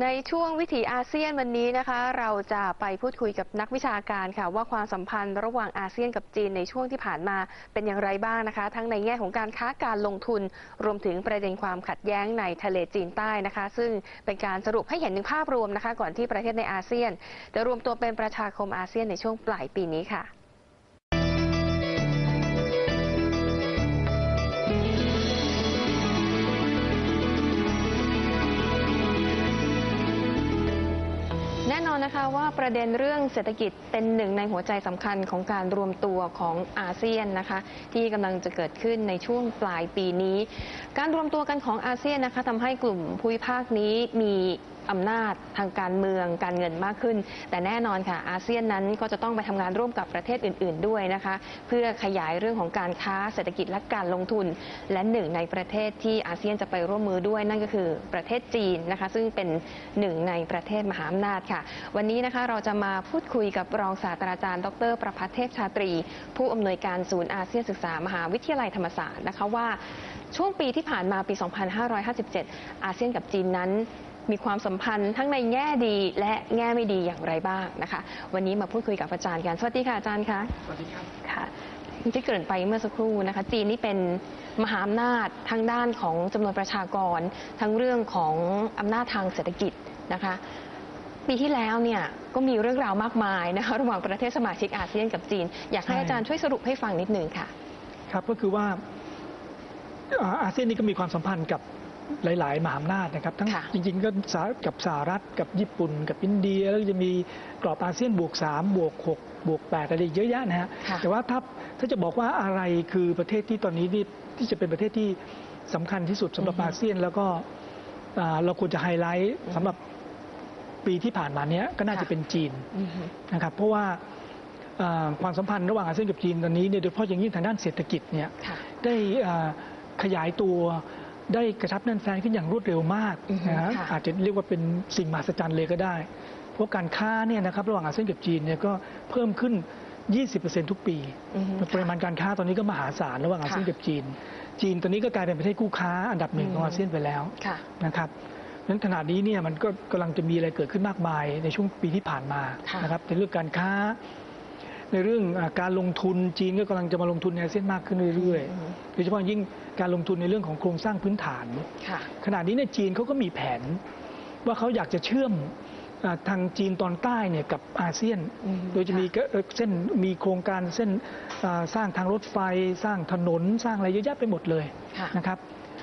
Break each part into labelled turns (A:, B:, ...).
A: ในช่วงวิถีอาเซียนวันนี้นะคะ เราจะไปพูดคุยกับนักวิชาการค่ะ ว่าความสัมพันธ์ระหว่างอาเซียนกับจีนในช่วงที่ผ่านมาเป็นอย่างไรบ้างนะคะ ทั้งในแง่ของการค้าการลงทุน รวมถึงประเด็นความขัดแย้งในทะเลจีนใต้นะคะ ซึ่งเป็นการสรุปให้เห็นถึงภาพรวมนะคะ ก่อนที่ประเทศในอาเซียน จะรวมตัวเป็นประชาคมอาเซียนในช่วงปลายปีนี้ค่ะ อนนะคะว่าประเด็นเรื่องเศรษฐกิจเป็นหนึ่งในหัวใจสำคัญของการรวมตัวของอาเซียนนะคะ ที่กำลังจะเกิดขึ้นในช่วงปลายปีนี้ การรวมตัวกันของอาเซียนนะคะทำให้กลุ่มภูมิภาคนี้มีอำนาจทางการเมืองการเงินมากขึ้น แต่แน่นอนค่ะ อาเซียนนั้นก็จะต้องไปทำงานร่วมกับประเทศอื่น ๆ ด้วยนะคะ เพื่อขยายเรื่องของการค้าเศรษฐกิจและการลงทุน และหนึ่งในประเทศที่อาเซียนจะไปร่วมมือด้วยนั่นก็คือประเทศจีนนะคะ ซึ่งเป็นหนึ่งในประเทศมหาอำนาจค่ะวันนี้นะคะเราจะมาพูดคุยกับรองศาสตราจารย์ ดร ประพัฒน์เทพชาตรี ผู้อำนวยการศูนย์อาเซียนศึกษามหาวิทยาลัยธรรมศาสตร์นะคะว่าช่วงปีที่ผ่านมาปี 2557 อาเซียนกับจีนนั้นมีความสัมพันธ์ทั้งในแง่ดีและแง่ไม่ดีอย่างไรบ้างนะคะ วันนี้มาพูดคุยกับอาจารย์กันสวัสดีค่ะอาจารย์คะ
B: สวัสดีครับ
A: ค่ะที่เกริ่นไปเมื่อสักครู่นะคะ จีนนี่เป็นมหาอำนาจทางด้านของจำนวนประชากร ทั้งเรื่องของอำนาจทางเศรษฐกิจนะคะ ปีที่แล้วเนี่ยก็มีเรื่องราวมากมายนะคะระหว่างประเทศสมาชิกอาเซียนกับจีน อยากให้
B: ใช่
A: อาจารย์ช่วยสรุปให้ฟังนิดหนึ่งค่ะ
B: ครับก็คือว่าอ่าอาเซียนนี่ก็มีความสัมพันธ์กับหลาย ๆ มหาอำนาจนะครับทั้ง
A: ค่ะ
B: จริง ๆ ก็สหกับสหรัฐกับญี่ปุ่น กับอินเดีย แล้วก็จะมีกรอบอาเซียนบวก 3 บวก 6 บวก 8 อะไรเยอะแยะนะฮะ
A: ค่ะ
B: แต่ว่าถ้าถ้าจะบอกว่าอะไรคือประเทศที่ตอนนี้นี่ที่จะเป็นประเทศที่สำคัญที่สุดสำหรับอาเซียนแล้วก็อ่าเราควรจะไฮไลท์สำหรับ ปีที่ผ่านมาเนี้ยก็น่าจะเป็นจีน
A: อือฮึ
B: นะครับเพราะว่าอ่าความสัมพันธ์ระหว่างอาเซียนกับจีนตอนนี้เนี่ยโดยเฉพาะอย่างยิ่งทางด้านเศรษฐกิจเนี่ย
A: ค่ะ
B: ได้อ่าขยายตัวได้กระชับแน่นแฟนขึ้นอย่างรวดเร็วมาก
A: อือฮึ
B: นะฮะ
A: ค่ะ
B: อาจจะเรียกว่าเป็นสิ่งมหัศจรรย์เลยก็ได้ เพราะการค้าเนี่ยนะครับระหว่างอาเซียนกับจีนเนี่ยก็เพิ่มขึ้น 20%ทุกปี
A: อือฮึ
B: ปริมาณการค้าตอนนี้ก็มหาศาลระหว่างอาเซียน
A: ค่ะ
B: กับจีน จีนตอนนี้ก็กลายเป็นประเทศคู่ค้าอันดับหนึ่งของ
A: อืม
B: อาเซียนไปแล้ว
A: ค่ะ
B: นะครับ นั้นขณะนี้เนี่ยมันก็กำลังจะมีอะไรเกิดขึ้นมากมายในช่วงปีที่ผ่านมา
A: ค่ะ
B: นะครับในเรื่องการค้า ในเรื่องอาการลงทุนจีนก็กำลังจะมาลงทุนในอาเซียนมากขึ้นเรื่อย
A: อือฮึ
B: ๆโดยเฉพาะยิ่งการลงทุนในเรื่องของโครงสร้างพื้นฐาน
A: ค่ะ
B: ขณะนี้เนี่ยจีนเขาก็มีแผน ว่าเขาอยากจะเชื่อมอ่าทางจีนตอนใต้เนี่ยกับอาเซียน
A: อืม
B: โดยจะมี
A: ค่ะ
B: เอ่อเส้นมีโครงการเส้นอ่าสร้างทางรถไฟ สร้างถนนสร้างอะไรเยอะแยะไปหมดเลย
A: ค่ะ
B: นะครับ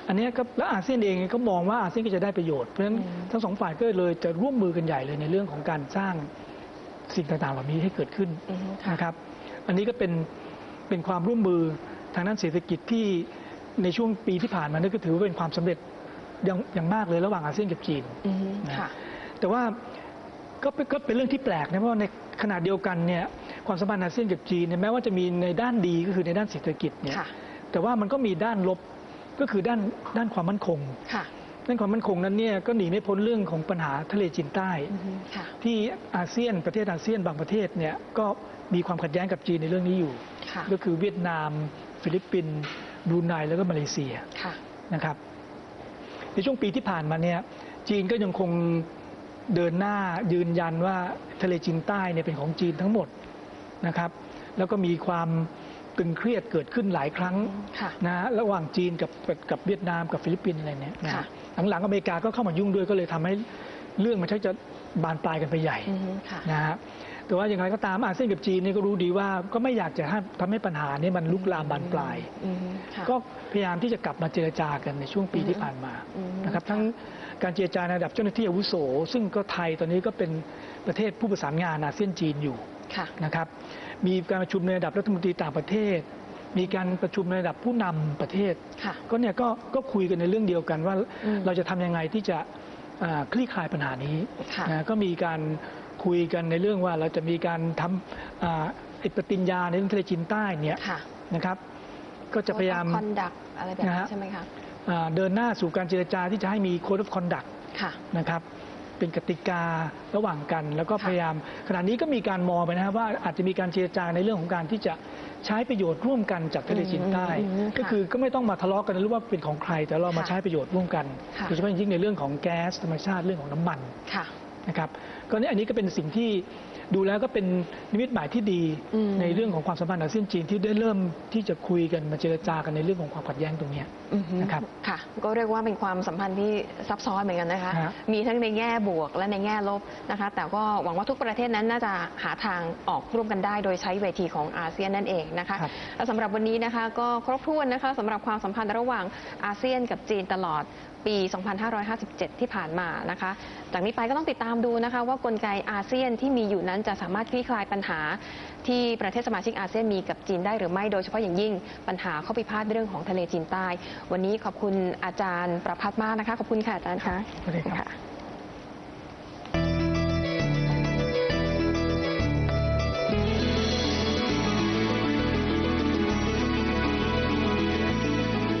B: อันเนี้ยก็แล้วอาเซียนเองก็มองว่าอาเซียนก็จะได้ประโยชน์เพราะฉะนั้น
A: อืม
B: ทั้งสองฝ่ายก็เลยจะร่วมมือกันใหญ่เลยในเรื่องของการสร้างสิ่งต่างๆเหล่านี้ให้เกิดขึ้น
A: อือฮึค่ะ
B: นะครับ อันนี้ก็เป็นเป็นความร่วมมือทางด้านเศรษฐกิจที่ในช่วงปีที่ผ่านมานี่ก็ถือว่าเป็นความสำเร็จอย่างอย่างมากเลยระหว่างอาเซียนกับจีน
A: อือฮึ
B: นะ
A: ค่ะ
B: แต่ว่าก็เป็นก็เป็นเรื่องที่แปลกนะเพราะว่าในขณะเดียวกันเนี่ยความสัมพันธ์อาเซียนกับจีนเนี่ยแม้ว่าจะมีในด้านดีก็คือในด้านเศรษฐกิจเนี่ย
A: ค่ะ
B: แต่ว่ามันก็มีด้านลบ ก็คือด้านด้านความมั่นคง
A: ค่ะ
B: ด้านความมั่นคงนั้นเนี่ยก็หนีไม่พ้นเรื่องของปัญหาทะเลจีนใต้
A: อือฮึค่ะ
B: ที่อาเซียนประเทศอาเซียนบางประเทศเนี่ยก็มีความขัดแย้งกับจีนในเรื่องนี้อยู่
A: ค่ะ
B: ก็คือเวียดนาม ฟิลิปปินส์บรูไนแล้วก็มาเลเซีย
A: ค่ะ
B: นะครับ ในช่วงปีที่ผ่านมาเนี่ยจีนก็ยังคงเดินหน้ายืนยันว่าทะเลจีนใต้เนี่ยเป็นของจีนทั้งหมดนะครับ แล้วก็มีความ ตึงเครียดเกิดขึ้นหลายครั้ง
A: ค่ะ
B: นะระหว่างจีนกับกับกับเวียดนามกับฟิลิปปินส์อะไรเนี่ยนะ
A: ค่ะ
B: หลังๆอเมริกาก็เข้ามายุ่งด้วยก็เลยทำให้เรื่องมันชักจะบานปลายกันไปใหญ่
A: อือฮึค่ะ
B: นะฮะ แต่ว่าอย่างไรก็ตามอาเซียนกับจีนนี่ก็รู้ดีว่าก็ไม่อยากจะให้ทำให้ปัญหานี้มันลุกลามบานปลาย
A: อือฮึค่ะ
B: ก็พยายามที่จะกลับมาเจรจากันในช่วงปีที่ผ่านมา
A: อืม
B: นะครับทั้งการเจรจาในระดับเจ้าหน้าที่อาวุโส ซึ่งก็ไทยตอนนี้ก็เป็นประเทศผู้ประสานงานอาเซียนจีนอยู่
A: ค่ะ
B: นะครับ มีการประชุมในระดับรัฐมนตรีต่างประเทศ มีการประชุมในระดับผู้นำประเทศ
A: ค่ะ
B: ก็เนี่ยก็ก็คุยกันในเรื่องเดียวกันว่า
A: อืม
B: เราจะทำยังไงที่จะอ่าคลี่คลายปัญหานี้
A: ค่ะ
B: นะก็มีการ คุยกันในเรื่องว่าเราจะมีการทำอ่าไอ้ปฏิญญาในเรื่องทะเลจีนใต้เนี่ย
A: ค่ะ
B: นะครับ ก็จะพยายาม
A: คอนดักอะไรแบบ
B: นะ
A: นี้
B: ฮะ
A: ใช่ไหมคะ
B: อ่าเดินหน้าสู่การเจรจาที่จะให้มี Code of Conduct
A: ค่ะ
B: นะครับเป็นกติการะหว่างกันแล้วก็
A: ค่ะ
B: พยายาม ขณะนี้ก็มีการมองไปนะครับว่าอาจจะมีการเจรจาในเรื่องของการที่จะใช้ประโยชน์ร่วมกันจากทะเลจีนใต้
A: อืมอืม
B: ก็คือก็ไม่ต้องมาทะเลาะกันหรือว่าเป็นของใคร แต่เรามา
A: ค่ะ
B: ใช้ประโยชน์ร่วมกัน
A: ค่ะ
B: โดยเฉพาะอย่างยิ่งในเรื่องของแก๊สธรรมชาติเรื่องของน้ำมัน
A: ค่ะ
B: นะครับก็นี่อันนี้ก็เป็นสิ่งที่ดูแล้วก็เป็นนิมิตหมายที่ดี
A: อืม
B: ในเรื่องของความสัมพันธ์อาเซียนจีนที่ได้เริ่มที่จะคุยกันมาเจรจากันในเรื่องของความขัดแย้งตรงเนี้ย
A: อือฮึ
B: นะครับ
A: ค่ะ ก็เรียกว่าเป็นความสัมพันธ์ที่ซับซ้อนเหมือนกันนะคะ
B: ฮะ
A: มีทั้งในแง่บวกและในแง่ลบนะคะ แต่ก็หวังว่าทุกประเทศนั้นน่าจะหาทางออกร่วมกันได้ โดยใช้เวทีของอาเซียนนั่นเองนะคะ
B: ครับ
A: และสำหรับวันนี้นะคะก็ครบถ้วนนะคะสำหรับความสัมพันธ์ระหว่างอาเซียนกับจีนตลอดปี 2557 ที่ผ่านมานะคะ จากนี้ไปก็ต้องติดตามดูนะคะ ว่ากลไกอาเซียนที่มีอยู่นั้นจะสามารถคลี่คลายปัญหา ที่ประเทศสมาชิกอาเซียนมีกับจีนได้หรือไม่ โดยเฉพาะอย่างยิ่งปัญหาข้อพิพาทเรื่องของทะเลจีนใต้ วันนี้ขอบคุณอาจารย์ประพัฒน์มากนะคะ ขอบคุณค่ะอาจารย์คะ
B: สวัสดีครับ
A: ค่ะ